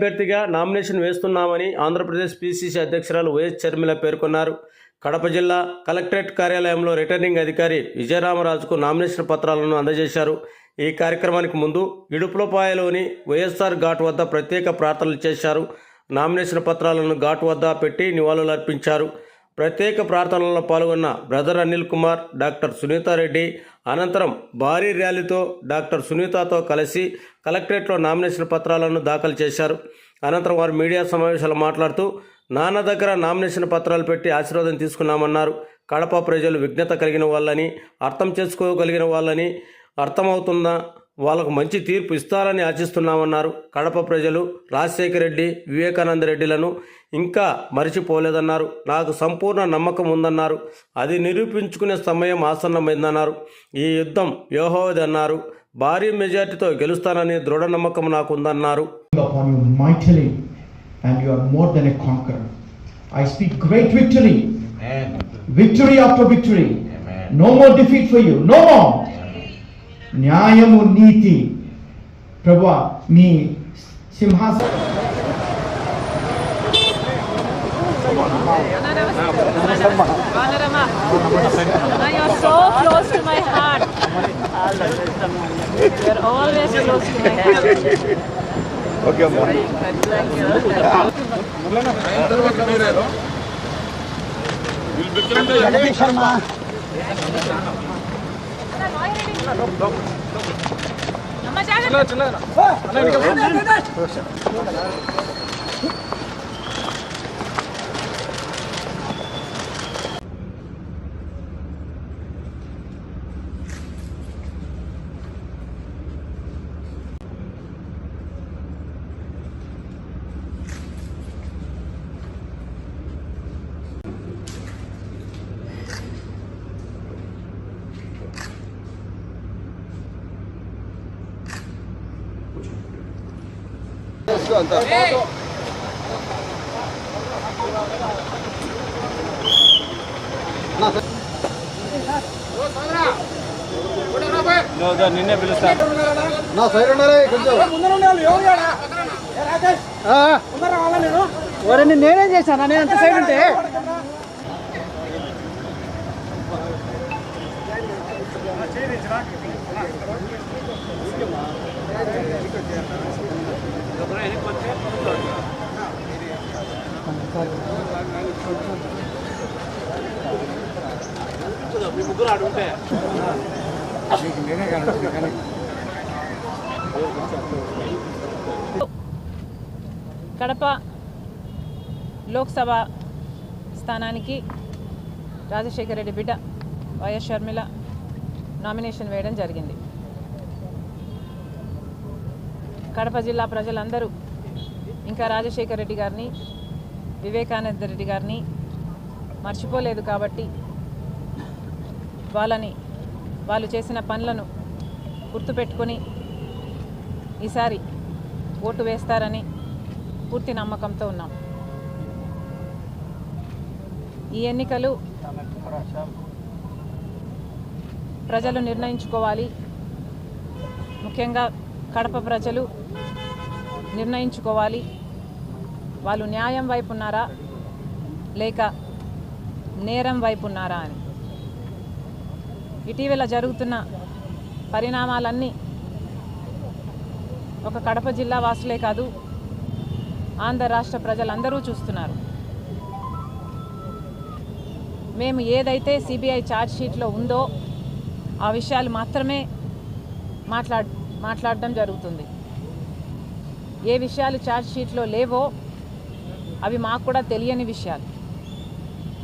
అభ్యర్థిగా నామినేషన్ వేస్తున్నామని ఆంధ్రప్రదేశ్ పీసీసీ అధ్యక్షురాలు వైఎస్ చర్మిల పేర్కొన్నారు. కడప జిల్లా కలెక్టరేట్ కార్యాలయంలో రిటర్నింగ్ అధికారి విజయరామరాజుకు నామినేషన్ పత్రాలను అందజేశారు. ఈ కార్యక్రమానికి ముందు ఇడుపులపాయలోని వైఎస్ఆర్ ఘాట్ వద్ద ప్రత్యేక ప్రార్థనలు చేశారు. నామినేషన్ పత్రాలను ఘాట్ వద్ద పెట్టి నివాళులర్పించారు. ప్రత్యేక ప్రార్థనలో పాల్గొన్న బ్రదర్ అనిల్ కుమార్ డాక్టర్ సునీతారెడ్డి అనంతరం భారీ ర్యాలీతో డాక్టర్ సునీతతో కలిసి కలెక్టరేట్లో నామినేషన్ పత్రాలను దాఖలు చేశారు. అనంతరం వారు మీడియా సమావేశాలు మాట్లాడుతూ నాన్న దగ్గర నామినేషన్ పత్రాలు పెట్టి ఆశీర్వాదం తీసుకున్నామన్నారు. కడప ప్రజలు విఘ్నత కలిగిన వాళ్ళని అర్థం చేసుకోగలిగిన వాళ్ళని అర్థమవుతున్న వాళ్ళకు మంచి తీర్పు ఇస్తారని ఆశిస్తున్నామన్నారు కడప ప్రజలు రాజశేఖర రెడ్డి వివేకానంద రెడ్డిలను ఇంకా మరిచిపోలేదన్నారు నాకు సంపూర్ణ నమ్మకం ఉందన్నారు అది నిరూపించుకునే సమయం ఆసన్నమైందన్నారు ఈ యుద్ధం యోహోది అన్నారు భారీ మెజార్టీతో గెలుస్తానని దృఢ నమ్మకం నాకుందన్నారు upon you mightily, and you are more than a conqueror. I speak great victory, Amen. victory after victory. Amen. No more defeat for you, no more. న్యాయము నీతి ప్రభు మీ సింహాసన close to my my heart. అమ్మ జాగ్రత్త. ఎవరండి నేనేం చేశాను నేను అంత side ఉంటే కడప లోక్సభ స్థానానికి రాజశేఖర రెడ్డి బిడ్డ వైఎస్ షర్మిల నామినేషన్ వేయడం జరిగింది. కడప జిల్లా ప్రజలందరూ ఇంకా రాజశేఖర రెడ్డి గారిని వివేకానంద రెడ్డి గారిని మర్చిపోలేదు కాబట్టి వాళ్ళని వాళ్ళు చేసిన పనులను గుర్తుపెట్టుకొని ఈసారి ఓటు వేస్తారని పూర్తి నమ్మకంతో ఉన్నాం. ఈ ఎన్నికలు ప్రజలు నిర్ణయించుకోవాలి. ముఖ్యంగా కడప ప్రజలు నిర్ణయించుకోవాలి. వాళ్ళు న్యాయం వైపు ఉన్నారా లేక నేరం వైపు ఉన్నారా అని. ఇటీవల జరుగుతున్న పరిణామాలన్నీ ఒక కడప జిల్లా వాసులే కాదు ఆంధ్ర రాష్ట్ర ప్రజలందరూ చూస్తున్నారు. మేము ఏదైతే సిబిఐ ఛార్జ్షీట్లో ఉందో ఆ విషయాలు మాత్రమే మాట్లాడ్ మాట్లాడడం జరుగుతుంది. ఏ విషయాలు ఛార్జ్ షీట్లో లేవో అవి మాకు కూడా తెలియని విషయాలు.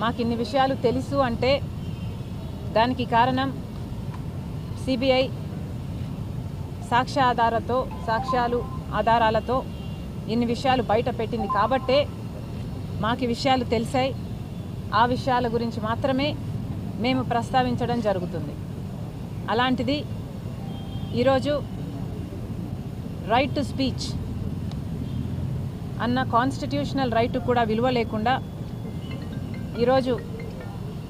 మాకు ఇన్ని విషయాలు తెలుసు అంటే దానికి కారణం సిబిఐ సాక్ష్యాధారతో సాక్ష్యాలు ఆధారాలతో ఇన్ని విషయాలు బయట పెట్టింది కాబట్టే మాకు విషయాలు తెలిసాయి. ఆ విషయాల గురించి మాత్రమే మేము ప్రస్తావించడం జరుగుతుంది. అలాంటిది ఈరోజు రైట్ టు స్పీచ్ అన్న కాన్స్టిట్యూషనల్ రైట్ కూడా విలువ లేకుండా ఈరోజు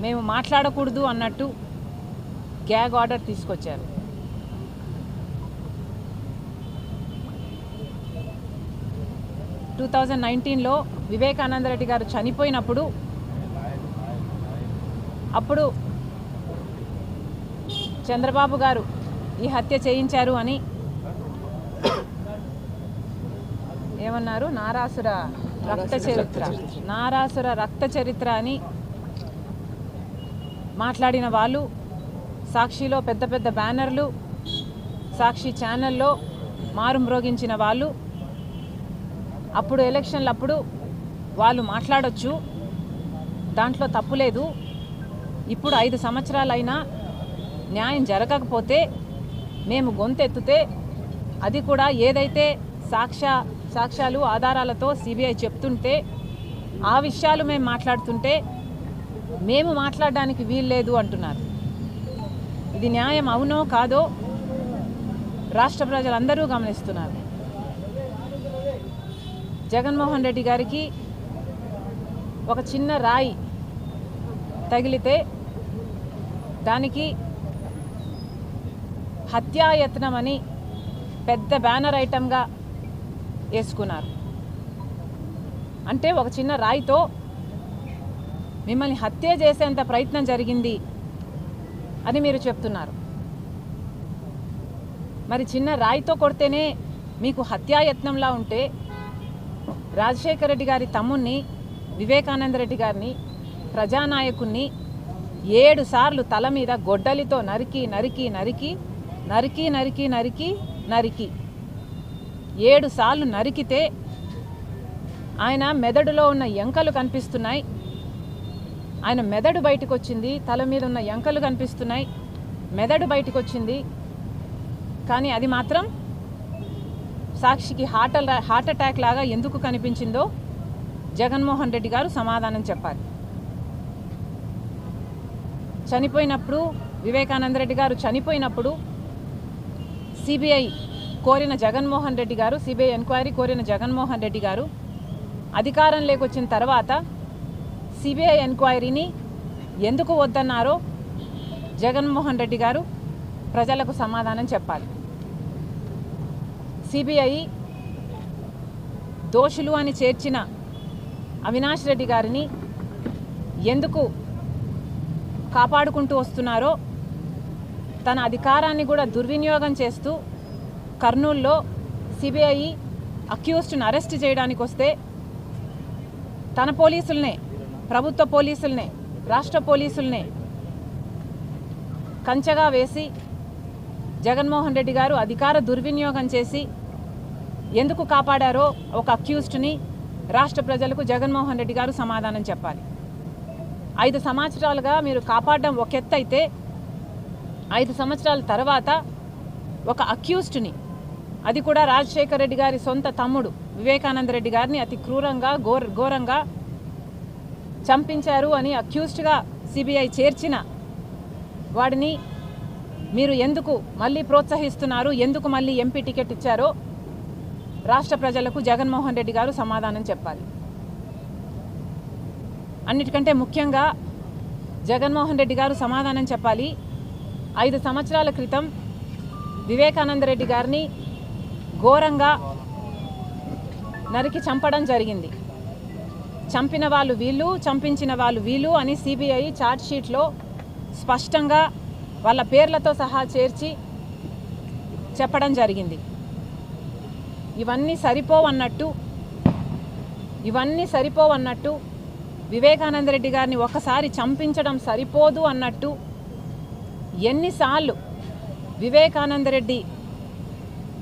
మేము మాట్లాడకూడదు అన్నట్టు గ్యాగ్ ఆర్డర్ తీసుకొచ్చారు. టూ థౌజండ్ నైన్టీన్లో వివేకానంద రెడ్డి గారు చనిపోయినప్పుడు అప్పుడు చంద్రబాబు గారు ఈ హత్య చేయించారు అని ఏమన్నారు? నారాసుర రక్త చరిత్ర. నారాసుర రక్త చరిత్ర అని మాట్లాడిన వాళ్ళు సాక్షిలో పెద్ద పెద్ద బ్యానర్లు సాక్షి ఛానల్లో మారుమ్రోగించిన వాళ్ళు. అప్పుడు ఎలక్షన్లు అప్పుడు వాళ్ళు మాట్లాడొచ్చు. దాంట్లో తప్పులేదు ఇప్పుడు ఐదు సంవత్సరాలైనా న్యాయం జరగకపోతే మేము గొంతెత్తితే అది కూడా ఏదైతే సాక్ష సాక్ష్యాలు ఆధారాలతో సిబిఐ చెప్తుంటే ఆ విషయాలు మేము మాట్లాడుతుంటే మేము మాట్లాడడానికి వీల్లేదు అంటున్నారు. ఇది న్యాయం అవునో కాదో రాష్ట్ర ప్రజలందరూ గమనిస్తున్నారు. జగన్మోహన్ రెడ్డి గారికి ఒక చిన్న రాయి తగిలితే దానికి హత్యాయత్నం అని పెద్ద బ్యానర్ ఐటమ్గా వేసుకున్నారు. అంటే ఒక చిన్న రాయితో మిమ్మల్ని హత్య చేసేంత ప్రయత్నం జరిగింది అని మీరు చెప్తున్నారు. మరి చిన్న రాయితో కొడితేనే మీకు హత్యాయత్నంలా ఉంటే రాజశేఖర రెడ్డి గారి తమ్ముణ్ణి వివేకానంద రెడ్డి గారిని ప్రజానాయకుణ్ణి ఏడు సార్లు తల మీద గొడ్డలితో నరికి నరికి నరికి నరికి నరికి నరికి నరికి ఏడు సార్లు నరికితే ఆయన మెదడులో ఉన్న ఎంకలు కనిపిస్తున్నాయి. ఆయన మెదడు బయటకు వచ్చింది తల మీద ఉన్న ఎంకలు కనిపిస్తున్నాయి. మెదడు బయటకు వచ్చింది కానీ అది మాత్రం సాక్షికి హార్ట్ హార్ట్ అటాక్ లాగా ఎందుకు కనిపించిందో జగన్మోహన్ రెడ్డి గారు సమాధానం చెప్పాలి. చనిపోయినప్పుడు వివేకానంద రెడ్డి గారు చనిపోయినప్పుడు సిబిఐ కోరిన జగన్మోహన్ రెడ్డి గారు సిబిఐ ఎంక్వైరీ కోరిన జగన్మోహన్ రెడ్డి గారు అధికారం లేకొచ్చిన తర్వాత సిబిఐ ఎంక్వైరీని ఎందుకు వద్దన్నారో జగన్మోహన్ రెడ్డి గారు ప్రజలకు సమాధానం చెప్పాలి. సిబిఐ దోషులు అని చేర్చిన అవినాష్ రెడ్డి గారిని ఎందుకు కాపాడుకుంటూ వస్తున్నారో తన అధికారాన్ని కూడా దుర్వినియోగం చేస్తూ కర్నూల్లో సిబిఐ అక్యూస్డ్ను అరెస్ట్ చేయడానికి వస్తే తన పోలీసులనే ప్రభుత్వ పోలీసులనే రాష్ట్ర పోలీసులనే కంచగా వేసి జగన్మోహన్ రెడ్డి గారు అధికార దుర్వినియోగం చేసి ఎందుకు కాపాడారో ఒక అక్యూస్డ్ని రాష్ట్ర ప్రజలకు జగన్మోహన్ రెడ్డి గారు సమాధానం చెప్పాలి. ఐదు సంవత్సరాలుగా మీరు కాపాడడం ఒక ఎత్తు అయితే ఐదు సంవత్సరాల తర్వాత ఒక అక్యూస్డ్ని అది కూడా రాజశేఖర రెడ్డి గారి సొంత తమ్ముడు వివేకానంద రెడ్డి గారిని అతి క్రూరంగా ఘోర ఘోరంగా చంపించారు అని అక్యూస్డ్గా సిబిఐ చేర్చిన వాడిని మీరు ఎందుకు మళ్ళీ ప్రోత్సహిస్తున్నారు? ఎందుకు మళ్ళీ ఎంపీ టికెట్ ఇచ్చారో రాష్ట్ర ప్రజలకు జగన్మోహన్ రెడ్డి గారు సమాధానం చెప్పాలి. అన్నిటికంటే ముఖ్యంగా జగన్మోహన్ రెడ్డి గారు సమాధానం చెప్పాలి. ఐదు సంవత్సరాల క్రితం వివేకానంద రెడ్డి గారిని ఘోరంగా నరికి చంపడం జరిగింది. చంపిన వాళ్ళు వీళ్ళు చంపించిన వాళ్ళు వీళ్ళు అని సిబిఐ ఛార్జ్షీట్లో స్పష్టంగా వాళ్ళ పేర్లతో సహా చేర్చి చెప్పడం జరిగింది. ఇవన్నీ సరిపోవన్నట్టు ఇవన్నీ సరిపోవన్నట్టు వివేకానంద రెడ్డి గారిని ఒకసారి చంపించడం సరిపోదు అన్నట్టు ఎన్నిసార్లు వివేకానంద రెడ్డి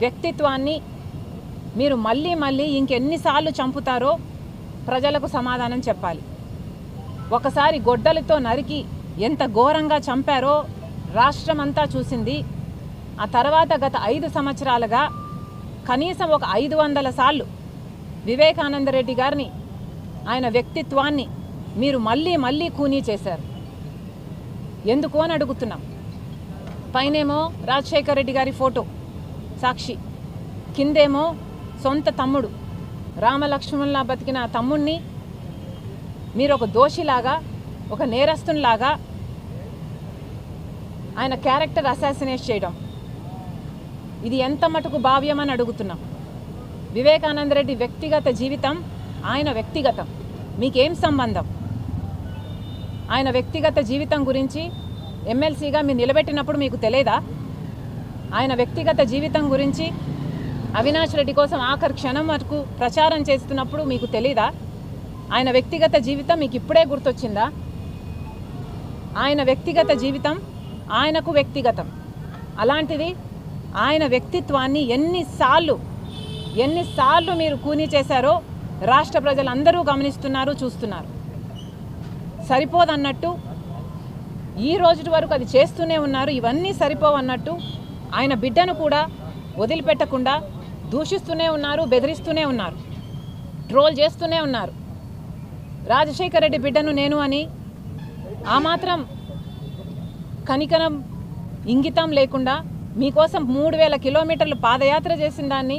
వ్యక్తిత్వాన్ని మీరు మళ్ళీ మళ్ళీ ఇంకెన్నిసార్లు చంపుతారో ప్రజలకు సమాధానం చెప్పాలి. ఒకసారి గొడ్డలతో నరికి ఎంత ఘోరంగా చంపారో రాష్ట్రం అంతా చూసింది. ఆ తర్వాత గత ఐదు సంవత్సరాలుగా కనీసం ఒక ఐదు వందల సార్లు వివేకానంద రెడ్డి గారిని ఆయన వ్యక్తిత్వాన్ని మీరు మళ్ళీ మళ్ళీ కూనీ చేశారు. ఎందుకు అని అడుగుతున్నాం. పైనేమో రాజశేఖర రెడ్డి గారి ఫోటో. సాక్షి. కిందేమో సొంత తమ్ముడు. రామలక్ష్మణులా బతికిన తమ్ముణ్ణి మీరు ఒక దోషిలాగా ఒక నేరస్తునిలాగా ఆయన క్యారెక్టర్ అసాసినేట్ చేయడం. ఇది ఎంత మటుకు భావ్యమని అడుగుతున్నాం. వివేకానంద రెడ్డి వ్యక్తిగత జీవితం ఆయన వ్యక్తిగతం. మీకేం సంబంధం? ఆయన వ్యక్తిగత జీవితం గురించి ఎమ్మెల్సీగా మీరు నిలబెట్టినప్పుడు మీకు తెలియదా ఆయన వ్యక్తిగత జీవితం గురించి అవినాష్ రెడ్డి కోసం ఆఖరి క్షణం వరకు ప్రచారం చేస్తున్నప్పుడు మీకు తెలీదా? ఆయన వ్యక్తిగత జీవితం మీకు ఇప్పుడే గుర్తొచ్చిందా? ఆయన వ్యక్తిగత జీవితం ఆయనకు వ్యక్తిగతం. అలాంటిది ఆయన వ్యక్తిత్వాన్ని ఎన్నిసార్లు ఎన్నిసార్లు మీరు కూనీ చేశారో రాష్ట్ర ప్రజలందరూ గమనిస్తున్నారు చూస్తున్నారు. సరిపోదన్నట్టు ఈ రోజు వరకు అది చేస్తూనే ఉన్నారు ఇవన్నీ సరిపోవన్నట్టు ఆయన బిడ్డను కూడా వదిలిపెట్టకుండా దూషిస్తూనే ఉన్నారు బెదిరిస్తూనే ఉన్నారు ట్రోల్ చేస్తూనే ఉన్నారు. రాజశేఖర రెడ్డి బిడ్డను నేను అని ఆ మాత్రం కనికనం ఇంగితం లేకుండా మీకోసం మూడు వేల కిలోమీటర్లు పాదయాత్ర చేసిన దాన్ని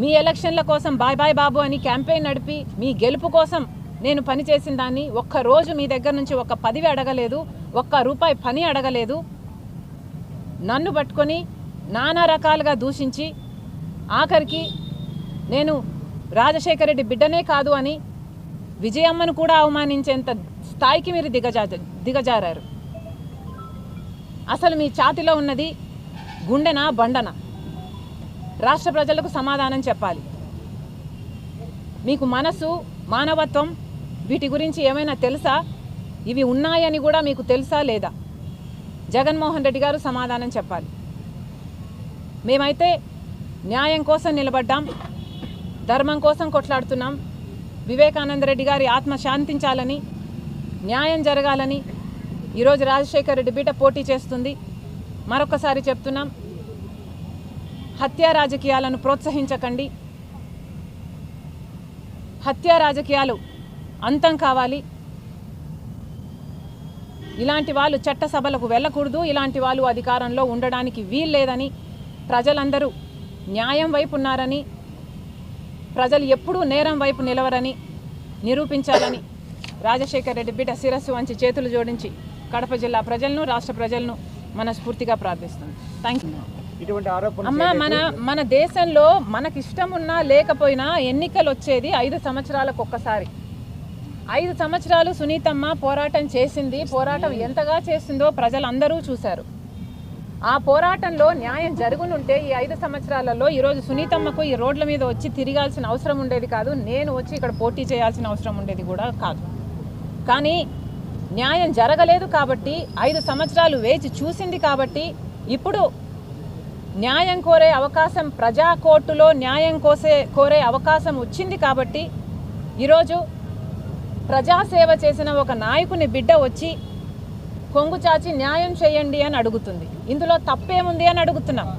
మీ ఎలక్షన్ల కోసం బాయ్ బాయ్ బాబు అని క్యాంపెయిన్ నడిపి మీ గెలుపు కోసం నేను పని చేసిన దాన్ని ఒక్క రోజు మీ దగ్గర నుంచి ఒక్క పదివి అడగలేదు ఒక్క రూపాయి పని అడగలేదు. నన్ను పట్టుకొని నానా రకాలుగా దూషించి ఆఖరికి నేను రాజశేఖర రెడ్డి బిడ్డనే కాదు అని విజయమ్మను కూడా అవమానించేంత స్థాయికి మీరు దిగజా దిగజారారు. అసలు మీ ఛాతిలో ఉన్నది గుండెన బండన? రాష్ట్ర ప్రజలకు సమాధానం చెప్పాలి. మీకు మనసు మానవత్వం వీటి గురించి ఏమైనా తెలుసా? ఇవి ఉన్నాయని కూడా మీకు తెలుసా లేదా? జగన్మోహన్ రెడ్డి గారు సమాధానం చెప్పాలి. మేమైతే న్యాయం కోసం నిలబడ్డాం ధర్మం కోసం కొట్లాడుతున్నాం వివేకానంద రెడ్డి గారి ఆత్మ శాంతించాలని న్యాయం జరగాలని ఈరోజు రాజశేఖర్ రెడ్డి బిడ్డ పోటీ చేస్తుంది. మరొకసారి చెప్తున్నాం హత్యా రాజకీయాలను ప్రోత్సహించకండి. హత్యా రాజకీయాలు అంతం కావాలి. ఇలాంటి వాళ్ళు చట్టసభలకు వెళ్ళకూడదు ఇలాంటి వాళ్ళు అధికారంలో ఉండడానికి వీల్లేదని ప్రజలందరూ న్యాయం వైపు ఉన్నారని ప్రజలు ఎప్పుడూ నేరం వైపు నిలవరని నిరూపించాలని రాజశేఖర్ రెడ్డి బిడ్డ శిరస్సు వంచి చేతులు జోడించి కడప జిల్లా ప్రజలను రాష్ట్ర ప్రజలను మనస్ఫూర్తిగా ప్రార్థిస్తుంది థ్యాంక్ యూ అమ్మ మన మన దేశంలో మనకి ఇష్టం ఉన్నా లేకపోయినా ఎన్నికలు వచ్చేది ఐదు సంవత్సరాలకు ఒక్కసారి. ఐదు సంవత్సరాలు సునీతమ్మ పోరాటం చేసింది. పోరాటం ఎంతగా చేసిందో ప్రజలందరూ చూశారు. ఆ పోరాటంలో న్యాయం జరుగునుంటే ఈ ఐదు సంవత్సరాలలో ఈరోజు సునీతమ్మకు ఈ రోడ్ల మీద వచ్చి తిరగాల్సిన అవసరం ఉండేది కాదు. నేను వచ్చి ఇక్కడ పోటీ చేయాల్సిన అవసరం ఉండేది కూడా కాదు. కానీ న్యాయం జరగలేదు కాబట్టి ఐదు సంవత్సరాలు వేచి చూసింది కాబట్టి ఇప్పుడు న్యాయం కోరే అవకాశం ప్రజా కోర్టులో న్యాయం కోసే కోరే అవకాశం వచ్చింది కాబట్టి ఈరోజు ప్రజాసేవ చేసిన ఒక నాయకుని బిడ్డ వచ్చి కొంగు చాచి న్యాయం చేయండి అని అడుగుతుంది. ఇందులో తప్పేముంది అని అడుగుతున్నాం.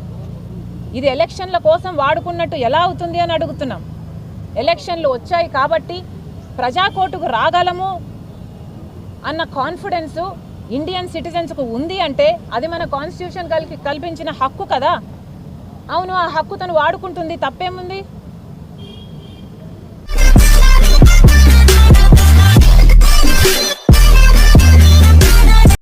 ఇది ఎలక్షన్ల కోసం వాడుకున్నట్టు ఎలా అవుతుంది అని అడుగుతున్నాం. ఎలక్షన్లు వచ్చాయి కాబట్టి ప్రజా కోర్టుకు రాగలము అన్న కాన్ఫిడెన్సు ఇండియన్ సిటిజన్స్కు ఉంది అంటే అది మన కాన్స్టిట్యూషన్ కలిపి కల్పించిన హక్కు కదా. అవును ఆ హక్కు తను వాడుకుంటుంది. తప్పేముంది?